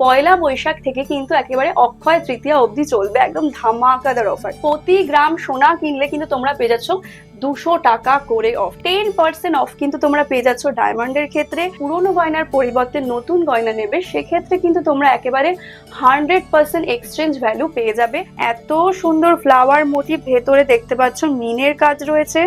পয়লা বৈশাখ থেকে কিন্তু একেবারে অক্ষয় তৃতীয়া অবধি চলবে, একদম ধামাকাদার অফার প্রতি গ্রাম সোনা কিনলে কিন্তু তোমরা পেয়ে যাচ্ছ দুশো টাকা করে অফ টেন পার্সেন্ট অফ কিন্তু তোমরা পেয়ে যাচ্ছ ডায়মন্ডের ক্ষেত্রে। পুরোনো গয়নার পরিবর্তে নতুন গয়না নেবে, সেক্ষেত্রে কিন্তু তোমরা একেবারে হান্ড্রেড পার্সেন্ট এক্সচেঞ্জ ভ্যালু পেয়ে যাবে। এত সুন্দর ফ্লাওয়ার মোটিভ ভেতরে দেখতে পাচ্ছ, মিনের কাজ রয়েছে।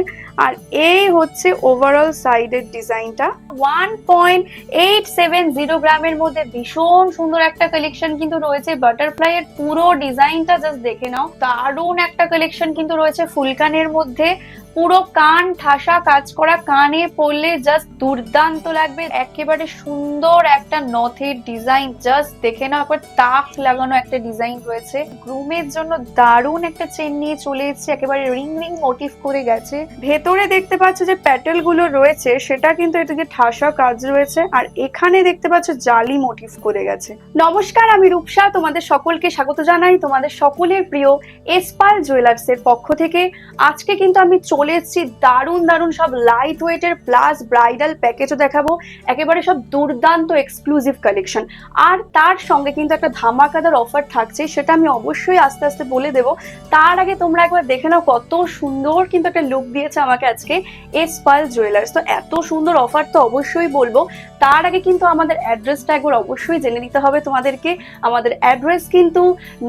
আর এই হচ্ছে ওভারঅল সাইডের ডিজাইনটা one point eight seven zero গ্রামের মধ্যে ভীষণ সুন্দর একটা কালেকশন কিন্তু রয়েছে। বাটারফ্লাই এর পুরো ডিজাইনটা জাস্ট দেখে নাও। দারুণ একটা কালেকশন কিন্তু রয়েছে ফুলকানের মধ্যে। পুরো কান ঠাসা, কাজ করা কানে পড়লে জাস্ট দুর্দান্ত লাগবে। একেবারে সুন্দর একটা নথের ডিজাইন জাস্ট দেখে নাও, একবার তাক লাগানো একটা ডিজাইন রয়েছে। গ্রুমের জন্য দারুণ একটা চেন নিয়ে চলে এসেছে, একেবারে রিং রিং মোটিভ করে গেছে। ভেতরে দেখতে পাচ্ছ যে প্যাটেলগুলো রয়েছে, সেটা কিন্তু এটাকে ঠাসা কাজ রয়েছে, আর এখানে দেখতে পাচ্ছ জালি মোটিভ করে গেছে। নমস্কার, আমি রূপসা, তোমাদের সকলকে স্বাগত জানাই। তোমাদের সকলের প্রিয় এসপাল জুয়েলার্স এর পক্ষ থেকে আজকে কিন্তু আমি চলে এসেছি, দারুণ দারুণ সব লাইট ওয়েটের প্লাস ব্রাইডাল প্যাকেজও দেখাবো। একেবারে সব দুর্দান্ত এক্সক্লুসিভ কালেকশন আর তার সঙ্গে কিন্তু একটা ধামাকাদার অফার থাকছে, সেটা আমি অবশ্যই আস্তে আস্তে বলে দেবো। তার আগে তোমরা একবার দেখে নাও কত সুন্দর কিন্তু একটা লুক দিয়েছে আমাকে আজকে এস পাল জুয়েলার্স তো এত সুন্দর অফার তো অবশ্যই বলব। তার আগে কিন্তু আমাদের অ্যাড্রেসটা একবার অবশ্যই জেনে নিতে হবে তোমাদেরকে। আমাদের অ্যাড্রেস কিন্তু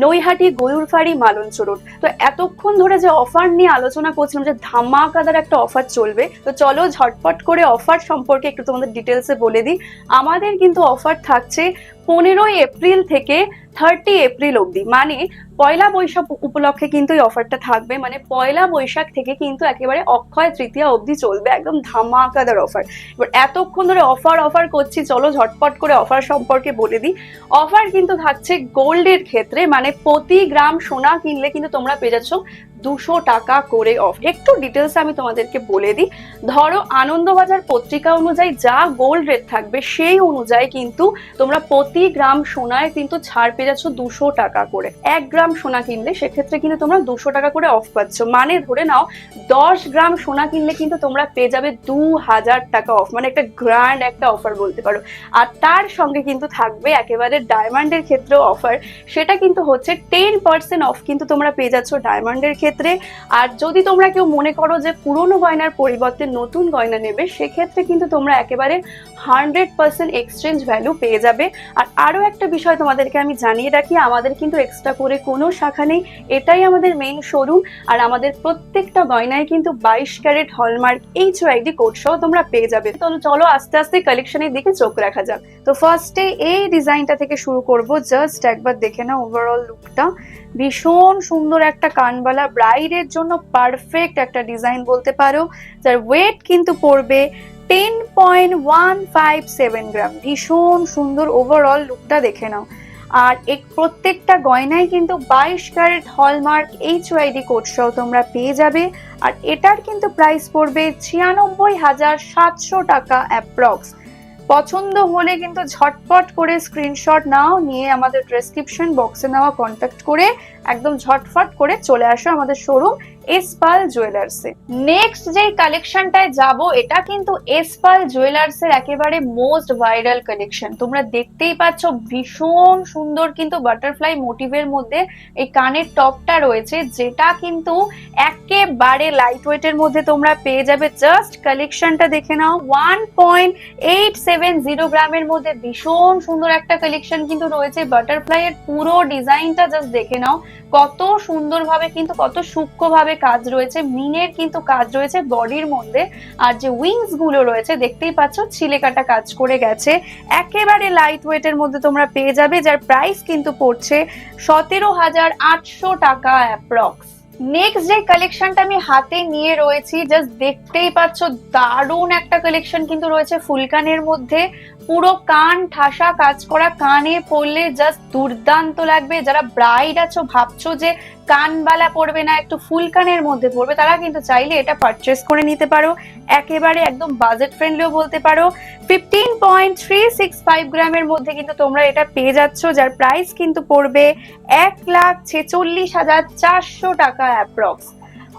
নৈহাটি, গয়ুরফাড়ি, মালঞ্চ রোড তো এতক্ষণ ধরে যে অফার নিয়ে আলোচনা করছিলাম, যে ধামাকাদার একটা অফার চলবে। তো চলো ঝটপট করে অফার সম্পর্কে একটু তোমাদের ডিটেলসে বলে দিই। আমাদের কিন্তু অফার থাকছে পনেরোই এপ্রিল থেকে থার্টি এপ্রিল অবধি। মানে পয়লা বৈশাখ উপলক্ষে কিন্তু এই অফারটা থাকবে। মানে পয়লা বৈশাখ থেকে কিন্তু একেবারে অক্ষয় তৃতীয়া অবধি চলবে একদম ধামাকাদার অফার এবার এতক্ষণ ধরে অফার অফার করছি, চলো ঝটপট করে অফার সম্পর্কে বলে দিই। অফার কিন্তু থাকছে গোল্ডের ক্ষেত্রে। মানে প্রতি গ্রাম সোনা কিনলে কিন্তু তোমরা পেয়ে যাচ্ছ দুশো টাকা করে অফ একটু ডিটেলস আমি তোমাদেরকে বলে দিই। ধরো, আনন্দবাজার পত্রিকা অনুযায়ী যা গোল্ড রেট থাকবে, সেই অনুযায়ী কিন্তু তোমরা প্রতি গ্রাম সোনায় কিন্তু ছাড় পেয়ে যাচ্ছ দুশো টাকা করে। এক গ্রাম সোনা কিনলে সেক্ষেত্রে কিন্তু তোমরা দুশো টাকা করে অফ পাচ্ছ। মানে ধরে নাও, দশ গ্রাম সোনা কিনলে কিন্তু তোমরা পেয়ে যাবে দু হাজার টাকা অফ মানে একটা গ্র্যান্ড একটা অফার বলতে পারো। আর তার সঙ্গে কিন্তু থাকবে একেবারে ডায়মন্ডের ক্ষেত্রেও অফার সেটা কিন্তু হচ্ছে টেন পার্সেন্ট অফ কিন্তু তোমরা পেয়ে যাচ্ছ ডায়মন্ডের ক্ষেত্রে। আর যদি তোমরা কেউ মনে করো যে পুরনো গয়নার পরিবর্তে নতুন গয়না নেবে, সেক্ষেত্রে কিন্তু তোমরা একেবারে হান্ড্রেড পার্সেন্ট এক্সচেঞ্জ ভ্যালু পেয়ে যাবে। আর আরও একটা বিষয় তোমাদেরকে আমি জানিয়ে রাখি, আমাদের কিন্তু এক্সট্রা করে কোনো শাখা নেই। এটাই আমাদের মেইন শোরুম আর আমাদের প্রত্যেকটা গয়নায় কিন্তু বাইশ carat hallmark H ID code সহ তোমরা পেয়ে যাবে। তো চলো আস্তে আস্তে কালেকশনের দিকে চোখ রাখা যাক। তো ফার্স্টে এই ডিজাইনটা থেকে শুরু করব। জাস্ট একবার দেখে নাও ওভারঅল লুকটা ভীষণ সুন্দর একটা কানবালা ব্রাইডের জন্য পারফেক্ট একটা ডিজাইন বলতে পারো। যার ওয়েট কিন্তু পড়বে ten point one five seven gram ভীষণ সুন্দর ওভারঅল লুকটা দেখে নাও। আর এক প্রত্যেকটা গয়নায় কিন্তু বাইশ carat hallmark H YD code সহ তোমরা পেয়ে যাবে। আর এটার কিন্তু প্রাইস পড়বে ছিয়ানব্বই হাজার সাতশো টাকা অ্যাপ্রক্স পছন্দ হলে কিন্তু ঝটপট করে স্ক্রিনশট নাও, নিয়ে আমাদের ডেসক্রিপশন বক্সে নেওয়া কন্ট্যাক্ট করে একদম ঝটফট করে চলে আসো আমাদের শোরুম এসপাল জুয়েলার্সে নেক্সট যেই কালেকশনটায় যাব, এটা কিন্তু এসপাল জুয়েলার্সের একেবারে মোস্ট ভাইরাল কালেকশন তোমরা দেখতেই পাচ্ছ ভীষণ সুন্দর কিন্তু বাটারফ্লাই মোটিভের মধ্যে এই কানের টপটা রয়েছে, যেটা কিন্তু একেবারে লাইট ওয়েটের মধ্যে তোমরা পেয়ে যাবে। জাস্ট কালেকশনটা দেখে নাও one point eight seven zero গ্রামের মধ্যে ভীষণ সুন্দর একটা কালেকশন কিন্তু রয়েছে। বাটারফ্লাই এর পুরো ডিজাইনটা জাস্ট দেখে নাও, কত সুন্দরভাবে কিন্তু কত সূক্ষ্মভাবে কাজ রয়েছে, মিনের কিন্তু কাজ রয়েছে বডির মধ্যে। আর যে উইংসগুলো রয়েছে, দেখতেই পাচ্ছ ছিলে কাটা কাজ করে গেছে। একেবারে লাইট ওয়েটের মধ্যে তোমরা পেয়ে যাবে, যার প্রাইস কিন্তু পড়ছে সতেরো হাজার আটশো টাকা অ্যাপ্রক্স নেক্সট যে কালেকশনটা আমি হাতে নিয়ে রয়েছি জাস্ট দেখতেই পাচ্ছ, দারুণ একটা কালেকশন কিন্তু রয়েছে ফুলকানের মধ্যে। পুরো কান ঠাসা কাজ করা, কানে পড়লে জাস্ট দুর্দান্ত লাগবে। যারা ব্রাইড আছো, ভাবছ যে কানবালা পড়বে না, একটু ফুল কানের মধ্যে পড়বে, তারা কিন্তু চাইলে এটা পারচেস করে নিতে পারো। একেবারে একদম বাজেট ফ্রেন্ডলিও বলতে পারো। Fifteen point three six five গ্রামের মধ্যে কিন্তু তোমরা এটা পেয়ে যাচ্ছ, যার প্রাইস কিন্তু পড়বে এক লাখ ছেচল্লিশ হাজার চারশো টাকা অ্যাপ্রক্স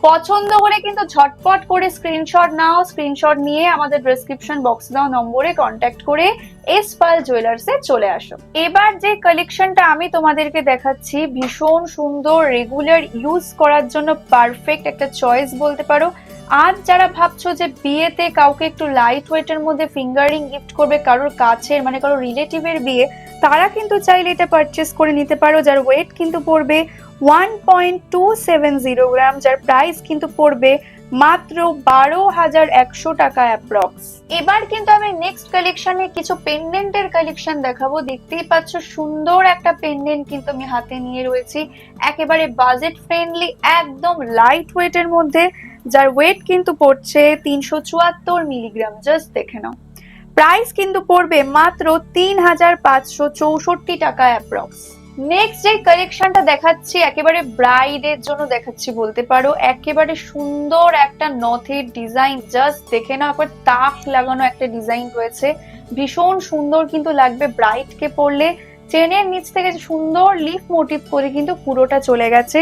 পছন্দ করে কিন্তু ঝটপট করে স্ক্রিনশট নাও স্ক্রিনশট নিয়ে আমাদের ডেসক্রিপশন বক্স দাও নম্বরে কন্ট্যাক্ট করে এস পাল জুয়েলার্সে চলে আসো। এবার যে কালেকশনটা আমি তোমাদেরকে দেখাচ্ছি, ভীষণ সুন্দর রেগুলার ইউজ করার জন্য পারফেক্ট একটা চয়েস বলতে পারো। আজ যারা ভাবছ যে বিয়েতে কাউকে একটু লাইট ওয়েটের মধ্যে ফিঙ্গারিং গিফট করবে, কারোর কাছের মানে কারোর রিলেটিভের বিয়ে, তারা কিন্তু চাইলে এটা পারচেস করে নিতে পারো। যার ওয়েট কিন্তু পড়বে one point two seven zero gram, যার প্রাইস কিন্তু পড়বে মাত্র বারো হাজার একশো টাকা অ্যাপ্রক্স এবার কিন্তু আমি নেক্সট কালেকশনে কিছু পেন্ডেন্টের কালেকশন দেখাবো। দেখতেই পাচ্ছ সুন্দর একটা পেন্ডেন্ট কিন্তু আমি হাতে নিয়ে রয়েছি। একেবারে বাজেট ফ্রেন্ডলি একদম লাইট ওয়েটের মধ্যে, যার ওয়েট কিন্তু পড়ছে তিনশো চুয়াত্তর মিলিগ্রাম জাস্ট দেখে নাও। প্রাইস কিন্তু পড়বে মাত্র তিন হাজার পাঁচশো চৌষট্টি টাকা অ্যাপ্রক্স নেক্সট যে কালেকশনটা দেখাচ্ছি, একেবারে ব্রাইডের জন্য দেখাচ্ছি বলতে পারো। একেবারে সুন্দর একটা নথের ডিজাইন জাস্ট দেখে নাও, একবার তাক লাগানো একটা ডিজাইন রয়েছে। ভীষণ সুন্দর কিন্তু লাগবে ব্রাইডকে পরলে। চেনের নিচ থেকে সুন্দর লিফ মোটিভ করে কিন্তু পুরোটা চলে গেছে।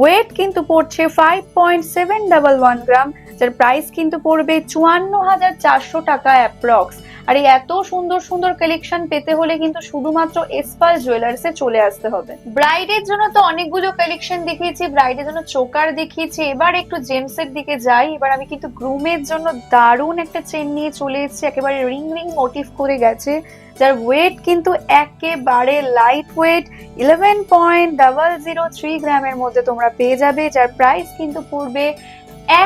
ওয়েট কিন্তু পড়ছে five point seven double one gram যার প্রাইস কিন্তু পড়বে চুয়ান্ন হাজার চারশো টাকা অ্যাপ্রক্স আর এই এত সুন্দর সুন্দর কালেকশন পেতে হলে কিন্তু শুধুমাত্র এসপাল জুয়েলার্সে চলে আসতে হবে। ব্রাইডের জন্য তো অনেকগুলো কালেকশন দেখিয়েছি ব্রাইডের জন্য চোকার দেখিয়েছি, এবার একটু জেমসের দিকে যাই, এবার আমি কিন্তু গ্রুমের জন্য দারুণ একটা চেন নিয়ে চলে এসেছি, একেবারে রিং রিং মোটিভ করে গেছে, যার ওয়েট কিন্তু একেবারে light weight eleven point double zero three গ্রামের মধ্যে তোমরা পেয়ে যাবে, যার প্রাইস কিন্তু পড়বে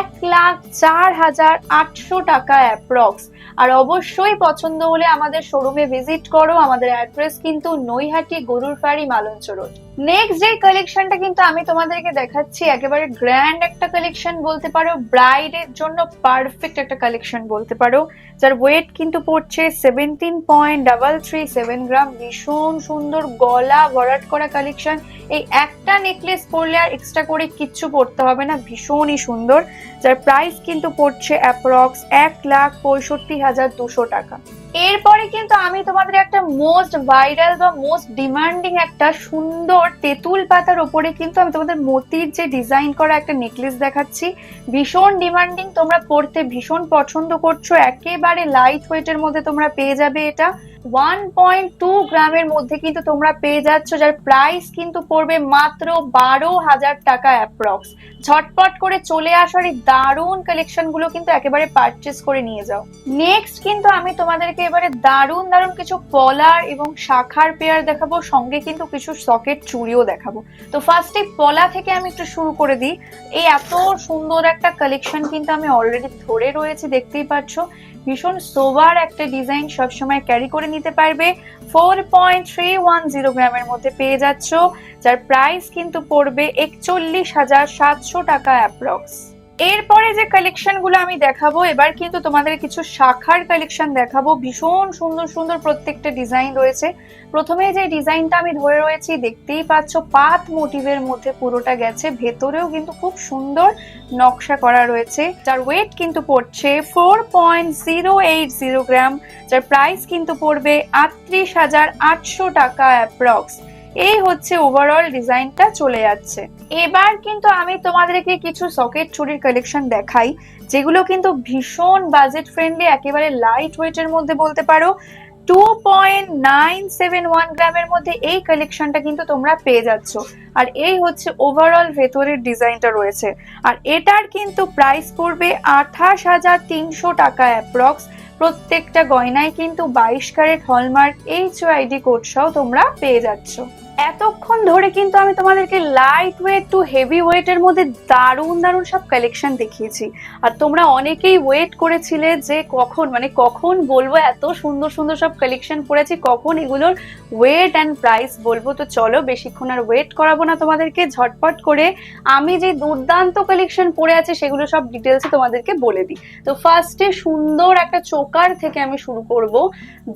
এক লাখ চার হাজার আটশো টাকা অ্যাপ্রক্স আর অবশ্যই পছন্দ হলে আমাদের শোরুমে ভিজিট করো, আমাদের অ্যাড্রেস কিন্তু নৈহাটি গরুর ফাড়ি মালঞ্চ রোড নেক্সট যে কালেকশনটা কিন্তু আমি তোমাদেরকে দেখাচ্ছি, একেবারে গ্র্যান্ড একটা কালেকশন বলতে পারো ব্রাইডের জন্য পারফেক্ট একটা কালেকশন বলতে পারো, যার ওয়েট কিন্তু পড়ছে seventeen point double three seven gram ভীষণ সুন্দর গলা ভরাট করা কালেকশন এই একটা নেকলেস পরলে আর এক্সট্রা করে কিচ্ছু পড়তে হবে না, ভীষণই সুন্দর। যার প্রাইস কিন্তু পড়ছে অ্যাপ্রক্স এক লাখ পঁয়ষট্টি হাজার দুশো টাকা। এরপরে কিন্তু আমি তোমাদের একটা মোস্ট ভাইরাল বা মোস্ট ডিমান্ডিং একটা সুন্দর তেঁতুল পাতার ওপরে কিন্তু আমি তোমাদের মতির যে ডিজাইন করা একটা নেকলেস দেখাচ্ছি। ভীষণ ডিমান্ডিং তোমরা পড়তে ভীষণ পছন্দ করছ, একেবারে লাইট ওয়েটের মধ্যে তোমরা পেয়ে যাবে এটা। ওয়ান পয়েন্ট টু গ্রামের মধ্যে কিন্তু তোমরা পেয়ে যাচ্ছ, যার প্রাইস কিন্তু পড়বে মাত্র বারো হাজার টাকা অ্যাপ্রক্স ঝটপট করে চলে আসার এই দারুণ কালেকশনগুলো কিন্তু একেবারে পারচেস করে নিয়ে যাও। নেক্সট কিন্তু আমি তোমাদেরকে এবারে দারুণ দারুণ কিছু পলার এবং শাখার পেয়ার দেখাবো, সঙ্গে কিন্তু কিছু সকেট চুড়িও দেখাবো। তো ফার্স্টে পলা থেকে আমি একটু শুরু করে দিই। এই এত সুন্দর একটা কালেকশন কিন্তু আমি অলরেডি ধরে রয়েছি, দেখতেই পাচ্ছ। ভীষণ সোবার একটা ডিজাইন সবসময় ক্যারি করে নিতে পারবে। Four point three one zero গ্রামের মধ্যে পেয়ে যাচ্ছ, যার প্রাইস কিন্তু পড়বে একচল্লিশ হাজার সাতশো টাকা অ্যাপ্রক্স এরপরে যে কালেকশনগুলো আমি দেখাবো, এবার কিন্তু তোমাদের কিছু শাখার কালেকশন দেখাবো। ভীষণ সুন্দর সুন্দর প্রত্যেকটা ডিজাইন রয়েছে। প্রথমে যে ডিজাইনটা আমি ধরে রয়েছি, দেখতেই পাচ্ছ পাত মোটিভের মধ্যে পুরোটা গেছে। ভেতরেও কিন্তু খুব সুন্দর নকশা করা রয়েছে। যার ওয়েট কিন্তু পড়ছে four point zero eight zero gram যার প্রাইস কিন্তু পড়বে আটত্রিশ হাজার আটশো টাকা অ্যাপ্রক্স এই হচ্ছে ওভারঅল ডিজাইনটা চলে যাচ্ছে। এবার কিন্তু আমি তোমাদেরকে কিছু সকেট চুরির কালেকশন দেখাই, যেগুলো কিন্তু ভীষণ বাজেট ফ্রেন্ডলি একেবারে লাইট ওয়েটের মধ্যে বলতে পারো। Two point nine seven one গ্রামের মধ্যে এই কালেকশনটা কিন্তু তোমরা পেয়ে যাচ্ছ। আর এই হচ্ছে ওভারঅল ভেতরের ডিজাইনটা রয়েছে। আর এটার কিন্তু প্রাইস পড়বে আঠাশ হাজার তিনশো টাকা অ্যাপ্রক্স প্রত্যেকটা গয়নায় কিন্তু বাইশ carat hallmark H ID code সহ তোমরা পেয়ে যাচ্ছ। এতক্ষণ ধরে কিন্তু আমি তোমাদেরকে লাইট ওয়েট টু হেভি ওয়েটের মধ্যে দারুণ দারুণ সব কালেকশন দেখিয়েছি। আর তোমরা অনেকেই ওয়েট করেছিলে যে কখন মানে কখন বলব এত সুন্দর সুন্দর সব কালেকশন পড়েছি, কখন এগুলোর ওয়েট অ্যান্ড প্রাইস বলব। তো চলো বেশিক্ষণ আর ওয়েট করাবো না তোমাদেরকে, ঝটপট করে আমি যে দুর্দান্ত কালেকশন পড়ে আছে সেগুলো সব ডিটেলসে তোমাদেরকে বলে দিই। তো ফার্স্টে সুন্দর একটা চোকার থেকে আমি শুরু করব।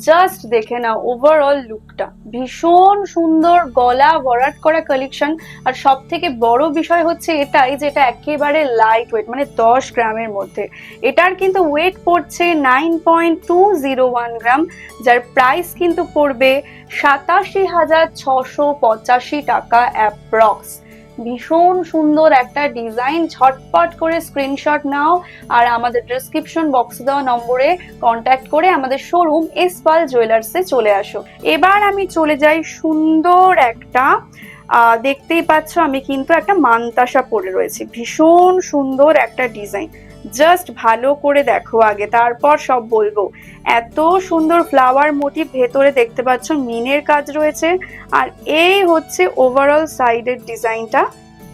জাস্ট দেখে নাও ওভারঅল লুকটা ভীষণ সুন্দর গলা ভরাট করা কালেকশন আর সব থেকে বড় বিষয় হচ্ছে এটাই যে এটা একেবারে লাইট ওয়েট মানে দশ গ্রামের মধ্যে। এটার কিন্তু ওয়েট পড়ছে nine point two zero one gram যার প্রাইস কিন্তু পড়বে সাতাশি হাজার ছশো পঁচাশি টাকা অ্যাপ্রক্স ভীষণ সুন্দর একটা ডিজাইন ছটপট করে স্ক্রিনশট নাও আর আমাদের ডিসক্রিপশন বক্সে দেওয়া নম্বরে কন্ট্যাক্ট করে আমাদের শোরুম এসপাল জুয়েলার্সে চলে আসো। এবার আমি চলে যাই সুন্দর একটা দেখতেই পাচ্ছ আমি কিন্তু একটা মানতাসা পরে রয়েছি। ভীষণ সুন্দর একটা ডিজাইন জাস্ট ভালো করে দেখো আগে, তারপর সব বলব। এত সুন্দর ফ্লাওয়ার মোটিভ ভেতরে দেখতে পাচ্ছ, মিনের কাজ রয়েছে। আর এই হচ্ছে ওভারঅল সাইডের ডিজাইনটা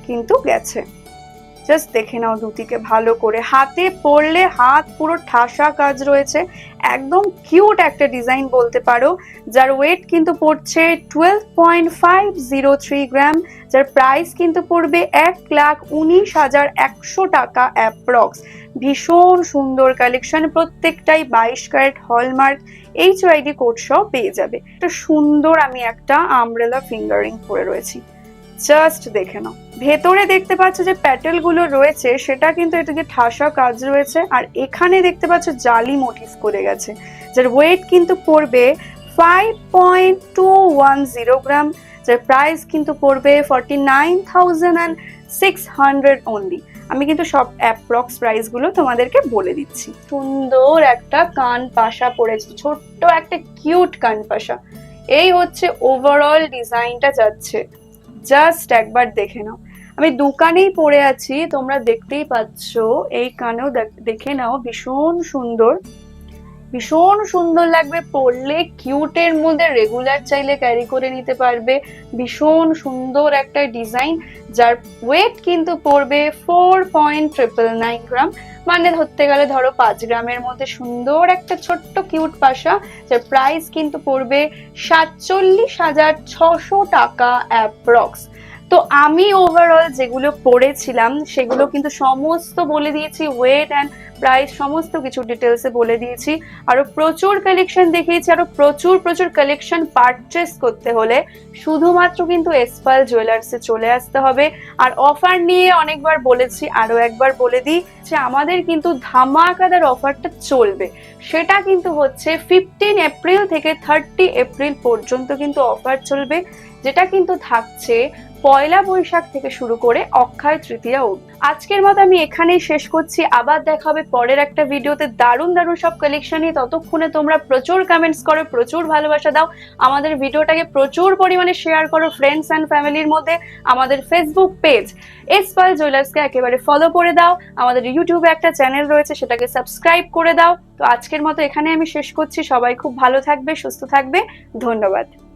কিন্তু গেছে। জাস্ট দেখে নাও দুটিকে ভালো করে। হাতে পরলে হাত পুরো ঠাসা কাজ রয়েছে। একদম কিউট একটা ডিজাইন বলতে পারো। যার ওয়েট কিন্তু পড়ছে twelve point five zero three gram যার প্রাইস কিন্তু পড়বে এক লাখ উনিশ হাজার একশো টাকা অ্যাপ্রক্স ভীষণ সুন্দর কালেকশন প্রত্যেকটাই বাইশ carat hallmark H YD code সহ পেয়ে যাবে। একটা সুন্দর আমি একটা আমব্রেলা ফিঙ্গারিং পরে রয়েছি। জাস্ট দেখে নাও। ভেতরে দেখতে পাচ্ছ যে প্যাটেলগুলো রয়েছে, সেটা কিন্তু এটাকে ঠাসা কাজ রয়েছে, আর এখানে দেখতে পাচ্ছ জালি মোটিভ করে গেছে, যার ওয়েট কিন্তু পড়বে five point two one zero gram যার প্রাইস কিন্তু পড়বে forty nine thousand and six hundred only আমি কিন্তু সব অ্যাপ্রক্স প্রাইসগুলো তোমাদেরকে বলে দিচ্ছি। সুন্দর একটা কান পাশা পড়েছে, ছোট্ট একটা কিউট কান পাশা। এই হচ্ছে ওভারঅল ডিজাইনটা যাচ্ছে। জাস্ট একবার দেখে নাও। আমি দোকানেই পড়ে আছি, তোমরা দেখতেই পাচ্ছ, এই কানেও দেখ- নাও, ভীষণ সুন্দর। ভীষণ সুন্দর লাগবে, পরলে কিউটের মধ্যে রেগুলার চাইলে ক্যারি করে নিতে পারবে। ভীষণ সুন্দর একটা ডিজাইন যার ওয়েট কিন্তু পড়বে four point triple nine gram মানে ধরতে গেলে ধরো পাঁচ গ্রামের মধ্যে সুন্দর একটা ছোট্ট কিউট পাশা, যার প্রাইস কিন্তু পড়বে সাতচল্লিশ হাজার ছশো টাকা অ্যাপ্রক্স তো আমি ওভারঅল যেগুলো পড়েছিলাম, সেগুলো কিন্তু সমস্ত বলে দিয়েছি ওয়েট অ্যান্ড প্রাইস সমস্ত কিছু ডিটেলসে বলে দিয়েছি। আরও প্রচুর কালেকশন দেখিয়েছি আরও প্রচুর প্রচুর কালেকশন পারচেস করতে হলে শুধুমাত্র কিন্তু এসপাল জুয়েলার্সে চলে আসতে হবে। আর অফার নিয়ে অনেকবার বলেছি আরও একবার বলে দিই যে আমাদের কিন্তু ধামাকাদার অফারটা চলবে। সেটা কিন্তু হচ্ছে ফিফটিন এপ্রিল থেকে থার্টি এপ্রিল পর্যন্ত কিন্তু অফার চলবে, যেটা কিন্তু থাকছে পয়লা বৈশাখ থেকে শুরু করে অক্ষয় তৃতীয়া অবধি। আজকের মতো আমি এখানেই শেষ করছি। আবার দেখা হবে পরের একটা ভিডিওতে। দারুণ দারুণ সব কালেকশন নিয়ে। ততক্ষণে তোমরা প্রচুর কমেন্টস করো, প্রচুর ভালোবাসা দাও। আমাদের ভিডিওটাকে প্রচুর পরিমাণে শেয়ার করো ফ্রেন্ডস অ্যান্ড ফ্যামিলির মধ্যে। আমাদের ফেসবুক পেজ এসপাল জুয়েলার্সকে একেবারে ফলো করে দাও। আমাদের ইউটিউবে একটা চ্যানেল রয়েছে, সেটাকে সাবস্ক্রাইব করে দাও। তো আজকের মতো এখানে আমি শেষ করছি। সবাই খুব ভালো থাকবে, সুস্থ থাকবে। ধন্যবাদ।